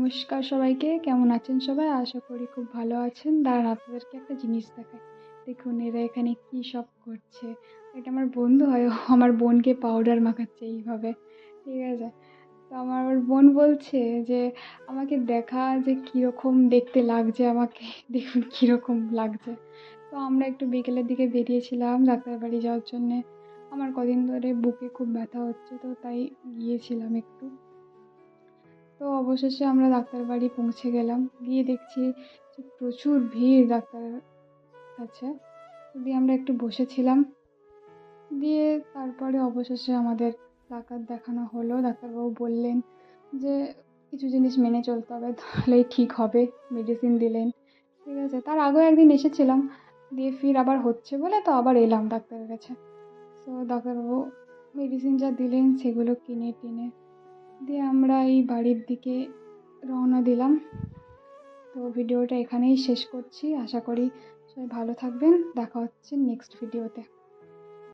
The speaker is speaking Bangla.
নমস্কার সবাইকে। কেমন আছেন সবাই? আশা করি খুব ভালো আছেন। দাঁড়ান, আপনাদেরকে একটা জিনিস দেখাই। দেখুন, এরা এখানে কী সব করছে। এটা আমার বন্ধু হয় আমার বোনকে পাউডার মাখাচ্ছে এইভাবে। ঠিক আছে? তো আমার বোন বলছে যে, আমাকে দেখা যে কীরকম দেখতে লাগছে আমাকে। দেখুন কীরকম লাগছে। তো আমরা একটু বিকেলের দিকে বেরিয়েছিলাম ডাক্তার বাড়ি যাওয়ার জন্যে। আমার কদিন ধরে বুকে খুব ব্যথা হচ্ছে, তো তাই গিয়েছিলাম একটু। তো অবশেষে আমরা ডাক্তার বাড়ি পৌঁছে গেলাম। গিয়ে দেখছি প্রচুর ভিড় ডাক্তার কাছে। দিয়ে আমরা একটু বসেছিলাম। দিয়ে তারপরে অবশেষে আমাদের ডাক্তার দেখানো হলো। ডাক্তারবাবু বললেন যে, কিছু জিনিস মেনে চলতে হবে, তাহলেই ঠিক হবে। মেডিসিন দিলেন। ঠিক আছে। তার আগেও একদিন এসেছিলাম। দিয়ে ফির আবার হচ্ছে বলে তো আবার এলাম ডাক্তারের কাছে। তো ডাক্তারবাবু মেডিসিন যা দিলেন সেগুলো কিনে টিনে দিয়ে আমরা এই বাড়ির দিকে রওনা দিলাম। তো ভিডিওটা এখানেই শেষ করছি। আশা করি সবাই ভালো থাকবেন। দেখা হচ্ছে নেক্সট ভিডিওতে